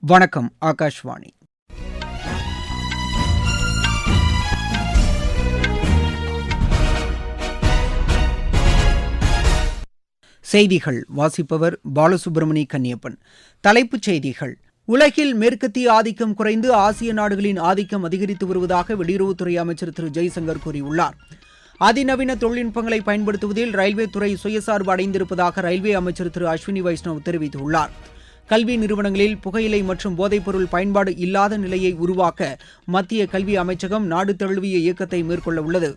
வணக்கம் ஆகாஷ்வாணி. செய்திகள் வாசிப்பவர் பாலசுப்ரமணி கன்னியப்பன். தலைப்புச் செய்திகள். உலகில் மேற்கத்திய ஆதிக்கம் குறைந்து ஆசிய நாடுகளின் ஆதிக்கம் அதிகரித்து வருவதாக வெளியுறவுத்துறை அமைச்சர் திரு. ஜெய்சங்கர் கூறியுள்ளார். அதிநவீன தொழில்நுட்பங்களை பயன்படுத்துவதில் ரயில்வே துறை சுயசார்பு அடைந்திருப்பதாக ரயில்வே அமைச்சர் திரு. அஸ்வினி வைஷ்ணவ் தெரிவித்துள்ளார். கல்வி நிறுவனங்களில் புகையிலை மற்றும் போதைப்பொருள் பயன்பாடு இல்லாத நிலையை உருவாக்க மத்திய கல்வி அமைச்சகம் நாடு தழுவிய இயக்கத்தை மேற்கொள்ள உள்ளது.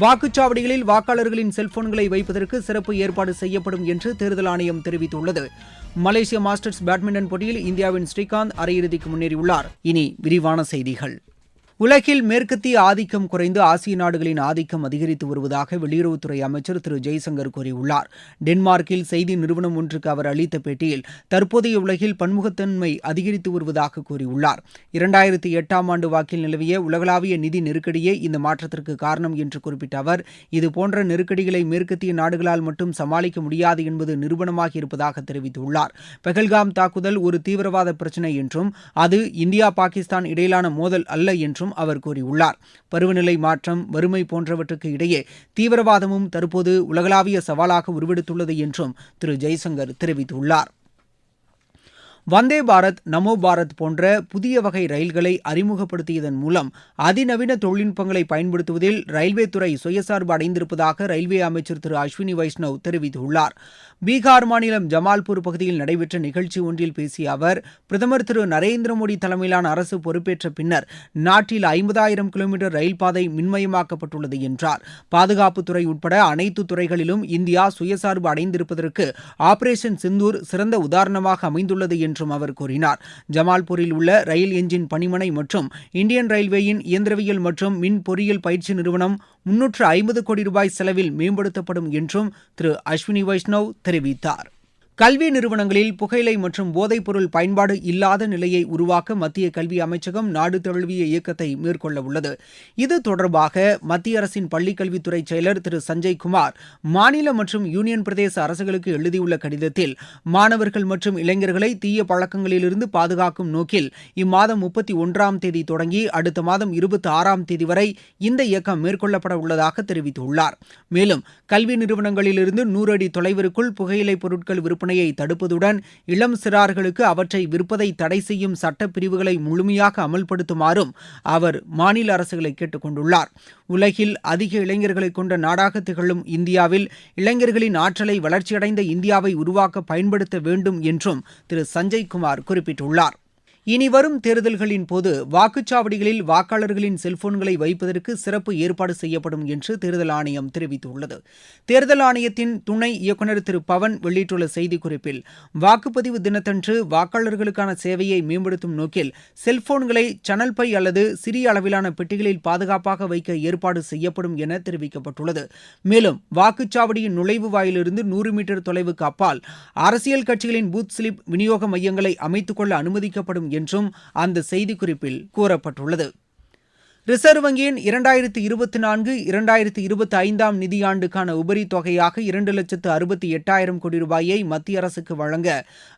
வாக்குச்சாவடிகளில் வாக்காளர்களின் செல்போன்களை வைப்பதற்கு சிறப்பு ஏற்பாடு செய்யப்படும் என்று தேர்தல் ஆணையம் தெரிவித்துள்ளது. மலேசிய மாஸ்டர்ஸ் பேட்மிண்டன் போட்டியில் இந்தியாவின் ஸ்ரீகாந்த் அரையிறுதிக்கு முன்னேறியுள்ளார். இனி விரிவான செய்திகள். உலகில் மேற்கத்திய ஆதிக்கம் குறைந்து ஆசிய நாடுகளின் ஆதிக்கம் அதிகரித்து வருவதாக வெளியுறவுத்துறை அமைச்சர் திரு. ஜெய்சங்கர் கூறியுள்ளார். டென்மார்க்கில் செய்தி நிறுவனம் ஒன்றுக்கு அவர் அளித்த பேட்டியில் தற்போதைய உலகில் பன்முகத்தன்மை அதிகரித்து வருவதாக கூறியுள்ளார். இரண்டாயிரத்தி எட்டாம் ஆண்டு வாக்கில் நிலவிய உலகளாவிய நிதி நெருக்கடியே இந்த மாற்றத்திற்கு காரணம் என்று குறிப்பிட்ட அவர் இதுபோன்ற நெருக்கடிகளை மேற்கத்திய நாடுகளால் மட்டும் சமாளிக்க முடியாது என்பது நிரூபணமாகி இருப்பதாக தெரிவித்துள்ளார். பெஹல்காம் தாக்குதல் ஒரு தீவிரவாத பிரச்சினை என்றும் அது இந்தியா பாகிஸ்தான் இடையிலான மோதல் அல்ல என்றும் என்றும் அவர் கூறியுள்ளார். பருவநிலை மாற்றம் வறுமை போன்றவற்றுக்கு இடையே தீவிரவாதமும் தற்போது உலகளாவிய சவாலாக உருவெடுத்துள்ளது என்றும் திரு ஜெய்சங்கர் தெரிவித்துள்ளார். வந்தே பாரத் நமோ பாரத் போன்ற புதிய வகை ரயில்களை அறிமுகப்படுத்தியதன் மூலம் அதிநவீன தொழில்நுட்பங்களை பயன்படுத்துவதில் ரயில்வே துறை சுயசார்பு அடைந்திருப்பதாக ரயில்வே அமைச்சர் திரு அஸ்வினி வைஷ்ணவ் தெரிவித்துள்ளார். பீகார் மாநிலம் ஜமால்பூர் பகுதியில் நடைபெற்ற நிகழ்ச்சி ஒன்றில் பேசிய அவர் பிரதமர் திரு நரேந்திர மோடி தலைமையிலான அரசு பொறுப்பேற்ற பின்னர் நாட்டில் ஐம்பதாயிரம் கிலோமீட்டர் ரயில் பாதை மின்மயமாக்கப்பட்டுள்ளது என்றார். பாதுகாப்புத்துறை உட்பட அனைத்து துறைகளிலும் இந்தியா சுயசார்பு அடைந்திருப்பதற்கு ஆபரேஷன் சிந்தூர் சிறந்த உதாரணமாக அமைந்துள்ளது என்று என்றும் அவர் கூறினார். ஜமால்பூரில் உள்ள ரயில் எஞ்சின் பணிமனை மற்றும் இந்தியன் ரயில்வேயின் இயந்திரவியல் மற்றும் மின் பொறியியல் பயிற்சி நிறுவனம் முன்னூற்று ஐம்பது கோடி ரூபாய் செலவில் மேம்படுத்தப்படும் என்றும் திரு அஸ்வினி வைஷ்ணவ் தெரிவித்தார். கல்வி நிறுவனங்களில் புகையிலை மற்றும் போதைப்பொருள் பயன்பாடு இல்லாத நிலையை உருவாக்க மத்திய கல்வி அமைச்சகம் நாடு தழுவிய இயக்கத்தை மேற்கொள்ள உள்ளது இது தொடர்பாக மத்திய அரசின் பள்ளிக்கல்வித்துறை செயலர் திரு சஞ்சய் குமார் மாநில மற்றும் யூனியன் பிரதேச அரசுகளுக்கு எழுதியுள்ள கடிதத்தில் மாணவர்கள் மற்றும் இளைஞர்களை தீய பழக்கங்களிலிருந்து பாதுகாக்கும் நோக்கில் இம்மாதம் முப்பத்தி ஒன்றாம் தேதி தொடங்கி அடுத்த மாதம் இருபத்தி ஆறாம் தேதி வரை இந்த இயக்கம் மேற்கொள்ளப்பட உள்ளதாக தெரிவித்துள்ளார். மேலும் கல்வி நிறுவனங்களிலிருந்து நூறு அடி தொலைவிற்குள் புகையிலை பொருட்கள் விற்பனை விற்பனையை தடுப்பதுடன் இளம் சிறார்களுக்கு அவற்றை விற்பதை தடை செய்யும் சட்டப்பிரிவுகளை முழுமையாக அமல்படுத்துமாறும் அவர் மாநில அரசுகளை கேட்டுக் கொண்டுள்ளார் உலகில் அதிக இளைஞர்களை கொண்ட நாடாக திகழும் இந்தியாவில் இளைஞர்களின் ஆற்றலை வளர்ச்சியடைந்த இந்தியாவை உருவாக்க பயன்படுத்த வேண்டும் என்றும் திரு சஞ்சய் குமார் குறிப்பிட்டுள்ளார். இனி வரும் தேர்தல்களின் போது வாக்குச்சாவடிகளில் வாக்காளர்களின் செல்போன்களை வைப்பதற்கு சிறப்பு ஏற்பாடு செய்யப்படும் என்று தேர்தல் ஆணையம் தெரிவித்துள்ளது. தேர்தல் ஆணையத்தின் துணை இயக்குநர் திரு பவன் வெளியிட்டுள்ள செய்திக்குறிப்பில் வாக்குப்பதிவு தினத்தன்று வாக்காளர்களுக்கான சேவையை மேம்படுத்தும் நோக்கில் செல்போன்களை சனல் பை அல்லது சிறிய அளவிலான பெட்டிகளில் பாதுகாப்பாக வைக்க ஏற்பாடு செய்யப்படும் என தெரிவிக்கப்பட்டுள்ளது. மேலும் வாக்குச்சாவடியின் நுழைவு வாயிலிருந்து நூறு மீட்டர் தொலைவுக்கு அப்பால் அரசியல் கட்சிகளின் பூத் ஸ்லிப் விநியோக மையங்களை அமைத்துக் கொள்ள அனுமதிக்கப்படும் என்றும் அந்த செய்திக்குறிப்பில் கூறப்பட்டுள்ளது. ரிசர்வ் வங்கியின் இரண்டாயிரத்தி இருபத்தி நான்கு இரண்டாயிரத்தி இருபத்தி ஐந்தாம் நிதியாண்டுக்கான உபரி தொகையாக இரண்டு லட்சத்து அறுபத்தி எட்டாயிரம் கோடி ரூபாயை மத்திய அரசுக்கு வழங்க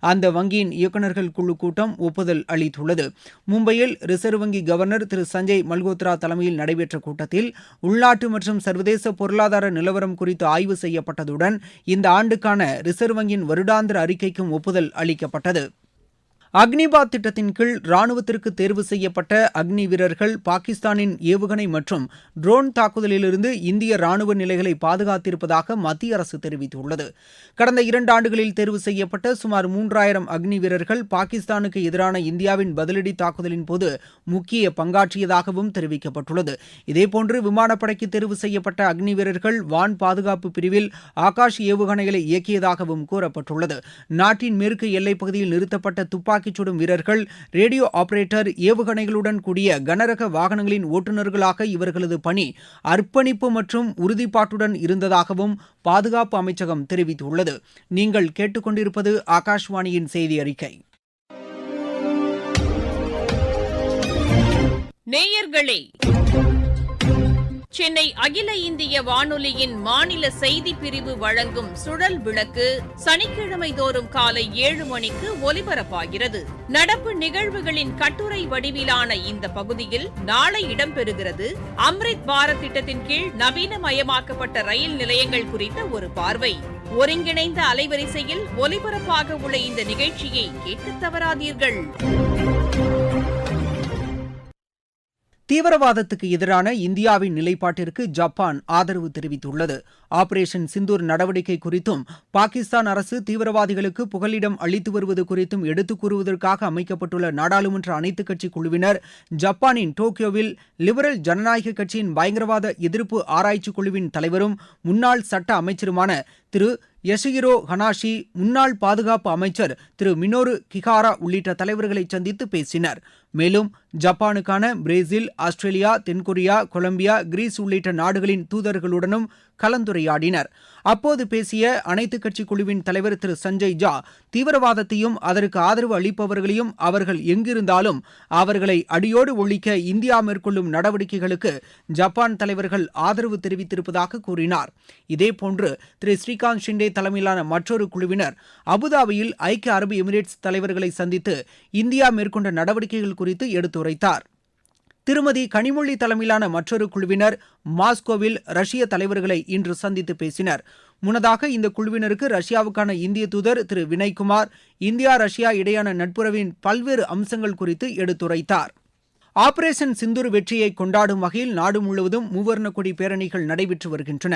அந்த வங்கியின் இயக்குநர்கள் குழு கூட்டம் ஒப்புதல் அளித்துள்ளது. மும்பையில் ரிசர்வ் வங்கி கவர்னர் திரு சஞ்சய் மல்கோத்ரா தலைமையில் நடைபெற்ற கூட்டத்தில் உள்நாட்டு மற்றும் சர்வதேச பொருளாதார நிலவரம் குறித்து ஆய்வு செய்யப்பட்டதுடன் இந்த ஆண்டுக்கான ரிசர்வ் வங்கியின் வருடாந்திர அறிக்கைக்கும் ஒப்புதல் அளிக்கப்பட்டது. அக்னிபாத் திட்டத்தின் கீழ் ராணுவத்திற்கு தேர்வு செய்யப்பட்ட அக்னி வீரர்கள் பாகிஸ்தானின் ஏவுகணை மற்றும் ட்ரோன் தாக்குதலிலிருந்து இந்திய ராணுவ நிலைகளை பாதுகாத்திருப்பதாக மத்திய அரசு தெரிவித்துள்ளது. கடந்த இரண்டு ஆண்டுகளில் தேர்வு செய்யப்பட்ட சுமார் மூன்றாயிரம் அக்னி வீரர்கள் பாகிஸ்தானுக்கு எதிரான இந்தியாவின் பதிலடி தாக்குதலின் போது முக்கிய பங்காற்றியதாகவும் தெரிவிக்கப்பட்டுள்ளது. இதேபோன்று விமானப்படைக்கு தேர்வு செய்யப்பட்ட அக்னி வீரர்கள் வான் பாதுகாப்பு பிரிவில் ஆகாஷ் ஏவுகணைகளை இயக்கியதாகவும் கூறப்பட்டுள்ளது. நாட்டின் மேற்கு எல்லைப்பகுதியில் நிறுத்தப்பட்ட துப்பாக்கி துப்பாக்கிச் சுடும் வீரர்கள் ரேடியோ ஆபரேட்டர் ஏவுகணைகளுடன் கூடிய கனரக வாகனங்களின் ஓட்டுநர்களாக இவர்களது பணி அர்ப்பணிப்பு மற்றும் உறுதிப்பாட்டுடன் இருந்ததாகவும் பாதுகாப்பு அமைச்சகம் தெரிவித்துள்ளது. நீங்கள் கேட்டுக்கொண்டிருப்பது ஆகாஷ்வாணியின் செய்தி அறிக்கை. நேயர்களே சென்னை அகில இந்திய வானொலியின் மாநில செய்தி பிரிவு வழங்கும் சுழல் விளக்கு சனிக்கிழமை தோறும் காலை ஏழு மணிக்கு ஒலிபரப்பாகிறது. நடப்பு நிகழ்வுகளின் கட்டுரை வடிவிலான இந்த பகுதியில் நாளை இடம்பெறுகிறது. அம்ரித் பாரத் திட்டத்தின் கீழ் நவீனமயமாக்கப்பட்ட ரயில் நிலையங்கள் குறித்த ஒரு பார்வை. ஒருங்கிணைந்த அலைவரிசையில் ஒலிபரப்பாக உள்ள இந்த நிகழ்ச்சியை கேட்க தவறாதீர்கள். தீவிரவாதத்துக்கு எதிரான இந்தியாவின் நிலைப்பாட்டிற்கு ஜப்பான் ஆதரவு தெரிவித்துள்ளது. ஆபரேஷன் சிந்தூர் நடவடிக்கை குறித்தும் பாகிஸ்தான் அரசு தீவிரவாதிகளுக்கு புகலிடம் அளித்து வருவது குறித்தும் எடுத்துக் கூறுவதற்காக அமைக்கப்பட்டுள்ள நாடாளுமன்ற அனைத்துக் கட்சி குழுவினர் ஜப்பானின் டோக்கியோவில் லிபரல் ஜனநாயக கட்சியின் பயங்கரவாத எதிர்ப்பு ஆராய்ச்சி குழுவின் தலைவரும் முன்னாள் சட்ட அமைச்சருமான திரு யசுகிரோ ஹனாஷி முன்னாள் பாதுகாப்பு அமைச்சர் திரு மினோரு கிகாரா உள்ளிட்ட தலைவர்களை சந்தித்து பேசினா் மேலும் ஜப்பானுக்கான பிரேசில் ஆஸ்திரேலியா தென்கொரியா கொலம்பியா கிரீஸ் உள்ளிட்ட நாடுகளின் தூதர்களுடனும் கலந்துரையாடினர். அப்போது பேசிய அனைத்துக் கட்சி குழுவின் தலைவர் திரு சஞ்சய் ஜா தீவிரவாதத்தையும் அதற்கு ஆதரவு அளிப்பவர்களையும் அவர்கள் எங்கிருந்தாலும் அவர்களை அடியோடு ஒழிக்க இந்தியா மேற்கொள்ளும் நடவடிக்கைகளுக்கு ஜப்பான் தலைவர்கள் ஆதரவு தெரிவித்திருப்பதாக கூறினார். இதேபோன்று திரு ஸ்ரீகாந்த் ஷிண்டே தலைமையிலான மற்றொரு குழுவினர் அபுதாபியில் ஐக்கிய அரபு எமிரேட்ஸ் தலைவர்களை சந்தித்து இந்தியா மேற்கொண்ட நடவடிக்கைகள் குறித்து எடுத்துரைத்தார். திருமதி கனிமொழி தலைமையிலான மற்றொரு குழுவினர் மாஸ்கோவில் ரஷ்ய தலைவர்களை இன்று சந்தித்து பேசினர். முன்னதாக இந்த குழுவினருக்கு ரஷ்யாவுக்கான இந்திய தூதர் திரு வினய்குமார் இந்தியா ரஷ்யா இடையான நட்புறவின் பல்வேறு அம்சங்கள் குறித்து எடுத்துரைத்தார். ஆபரேஷன் சிந்தூர் வெற்றியை கொண்டாடும் வகையில் நாடு முழுவதும் மூவர்ண கொடி பேரணிகள் நடைபெற்று வருகின்றன.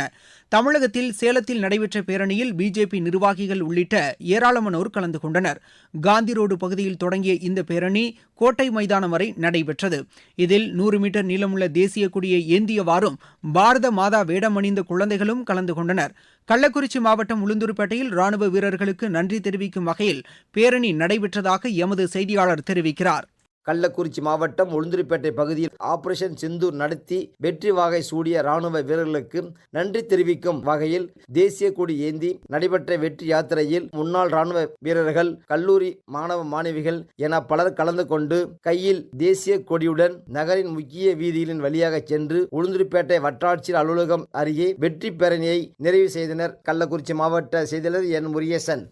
தமிழகத்தில் சேலத்தில் நடைபெற்ற பேரணியில் பிஜேபி நிர்வாகிகள் உள்ளிட்ட ஏராளமானோர் கலந்து கொண்டனர். காந்தி ரோடு பகுதியில் தொடங்கிய இந்த பேரணி கோட்டை மைதானம் வரை நடைபெற்றது. இதில் நூறு மீட்டர் நீளமுள்ள தேசிய கொடியை ஏந்தியவாறும் பாரத மாதா வேடமணிந்த குழந்தைகளும் கலந்து கொண்டனர். கள்ளக்குறிச்சி மாவட்டம் உளுந்தூர்பேட்டையில் ராணுவ வீரர்களுக்கு நன்றி தெரிவிக்கும் வகையில் பேரணி நடைபெற்றதாக எமது செய்தியாளர் தெரிவிக்கிறார். கள்ளக்குறிச்சி மாவட்டம் உளுந்தூர்பேட்டை பகுதியில் ஆபரேஷன் சிந்தூர் நடத்தி வெற்றி வாகை சூடிய ராணுவ வீரர்களுக்கு நன்றி தெரிவிக்கும் வகையில் தேசிய கொடி ஏந்தி நடைபெற்ற வெற்றி யாத்திரையில் முன்னாள் ராணுவ வீரர்கள் கல்லூரி மாணவ மாணவிகள் என பலர் கலந்து கொண்டு கையில் தேசிய கொடியுடன் நகரின் முக்கிய வீதிகளின் வழியாக சென்று உளுந்தூர்பேட்டை வட்டாட்சியர் அலுவலகம் அருகே வெற்றி பேரணியை நிறைவு செய்தனர். கள்ளக்குறிச்சி மாவட்ட செய்தியாளர் என் முருகேசன்.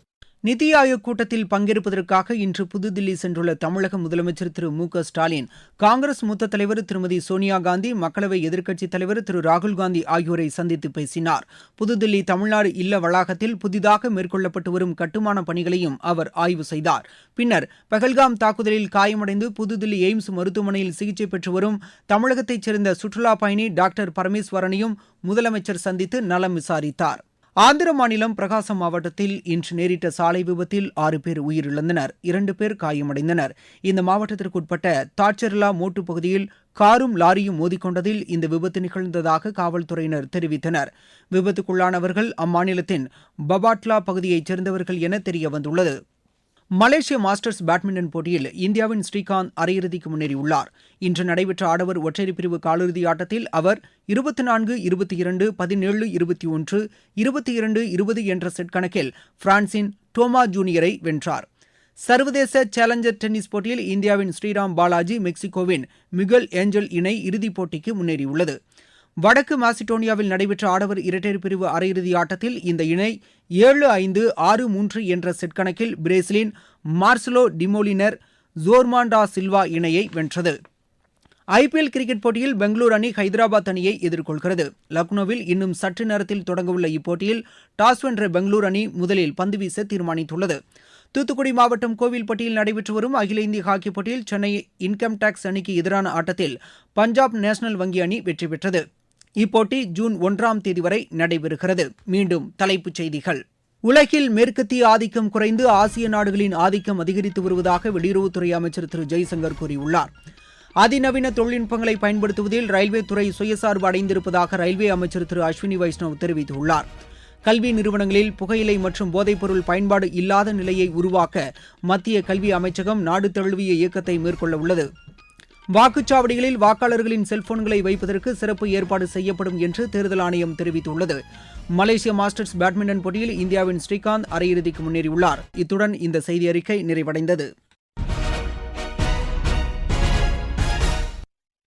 நிதி ஆயோக் கூட்டத்தில் பங்கேற்பதற்காக இன்று புதுதில்லி சென்றுள்ள தமிழக முதலமைச்சர் திரு மு க ஸ்டாலின் காங்கிரஸ் மூத்த தலைவர் திருமதி சோனியா காந்தி மக்களவை எதிர்க்கட்சித் தலைவர் திரு ராகுல்காந்தி ஆகியோரை சந்தித்து பேசினார். புதுதில்லி தமிழ்நாடு இல்ல வளாகத்தில் புதிதாக மேற்கொள்ளப்பட்டு வரும் கட்டுமான பணிகளையும் அவர் ஆய்வு செய்தார். பின்னர் பகல்காம் தாக்குதலில் காயமடைந்து புதுதில்லி எய்ம்ஸ் மருத்துவமனையில் சிகிச்சை பெற்று வரும் தமிழகத்தைச் சேர்ந்த சுற்றுலா பயணி டாக்டர் பரமேஸ்வரனையும் முதலமைச்சர் சந்தித்து நலம் விசாரித்தார். ஆந்திர மாநிலம் பிரகாசம் மாவட்டத்தில் இன்று நேரிட்ட சாலை விபத்தில் ஆறு பேர் உயிரிழந்தனர் இரண்டு பேர் காயமடைந்தனர். இந்த மாவட்டத்திற்குட்பட்ட தாச்சர்லா மோட்டு பகுதியில் காரும் லாரியும் மோதிக்கொண்டதில் இந்த விபத்து நிகழ்ந்ததாக காவல்துறையினர் தெரிவித்தனர். விபத்துக்குள்ளானவர்கள் அம்மாநிலத்தின் பபாட்லா பகுதியைச் சேர்ந்தவர்கள் என தெரியவந்துள்ளது. மலேசிய மாஸ்டர்ஸ் பேட்மிண்டன் போட்டியில் இந்தியாவின் ஸ்ரீகாந்த் அரையிறுதிக்கு முன்னேறியுள்ளார். இன்று நடைபெற்ற ஆடவர் ஒற்றையர் பிரிவு காலிறுதி ஆட்டத்தில் அவர் இருபத்தி நான்கு இருபத்தி இரண்டு பதினேழு இருபத்தி ஒன்று இருபத்தி இரண்டு இருபது என்ற செட் கணக்கில் பிரான்சின் டோமா ஜூனியரை வென்றார். சர்வதேச சேலஞ்சர் டென்னிஸ் போட்டியில் இந்தியாவின் ஸ்ரீராம் பாலாஜி மெக்சிகோவின் மிகல் ஏஞ்சல் இணை இறுதிப் போட்டிக்கு முன்னேறியுள்ளது. வடக்கு மாசிடோனியாவில் நடைபெற்ற ஆடவர் இரட்டையர் பிரிவு அரையிறுதி ஆட்டத்தில் இந்த இணை ஏழு ஐந்து ஆறு மூன்று என்ற செட் கணக்கில் பிரேசிலின் மார்சலோ டிமோலினர் ஜோர்மாண்டா சில்வா இணையை வென்றது. ஐபிஎல் கிரிக்கெட் போட்டியில் பெங்களூரு அணி ஹைதராபாத் அணியை எதிர்கொள்கிறது. லக்னோவில் இன்னும் சற்று நேரத்தில் தொடங்கவுள்ள இப்போட்டியில் டாஸ் வென்ற பெங்களூரு அணி முதலில் பந்து வீச தீர்மானித்துள்ளது. தூத்துக்குடி மாவட்டம் கோவில்பட்டியில் நடைபெற்று வரும் அகில இந்திய ஹாக்கி போட்டியில் சென்னை இன்கம் டாக்ஸ் அணிக்கு எதிரான ஆட்டத்தில் பஞ்சாப் நேஷனல் வங்கி அணி வெற்றி பெற்றது. இப்போட்டி ஜூன் ஒன்றாம் தேதி வரை நடைபெறுகிறது. மீண்டும் தலைப்புச் செய்திகள். உலகில் மேற்கத்திய ஆதிக்கம் குறைந்து ஆசிய நாடுகளின் ஆதிக்கம் அதிகரித்து வருவதாக வெளியுறவுத்துறை அமைச்சர் திரு. ஜெய்சங்கர் கூறியுள்ளார். அதிநவீன தொழில்நுட்பங்களை பயன்படுத்துவதில் ரயில்வே துறை சுயசார்பு அடைந்திருப்பதாக ரயில்வே அமைச்சர் திரு. அஸ்வினி வைஷ்ணவ் தெரிவித்துள்ளார். கல்வி நிறுவனங்களில் புகையிலை மற்றும் போதைப்பொருள் பயன்பாடு இல்லாத நிலையை உருவாக்க மத்திய கல்வி அமைச்சகம் நாடு தழுவிய இயக்கத்தை மேற்கொள்ள உள்ளது. வாக்குச்சாவடிகளில் வாக்காளர்களின் செல்போன்களை வைப்பதற்கு சிறப்பு ஏற்பாடு செய்யப்படும் என்று தேர்தல் ஆணையம் தெரிவித்துள்ளது. மலேசிய மாஸ்டர்ஸ் பேட்மிண்டன் போட்டியில் இந்தியாவின் ஸ்ரீகாந்த் அரையிறுதிக்கு முன்னேறியுள்ளார். இத்துடன் இந்த செய்தி அறிக்கை நிறைவடைந்தது.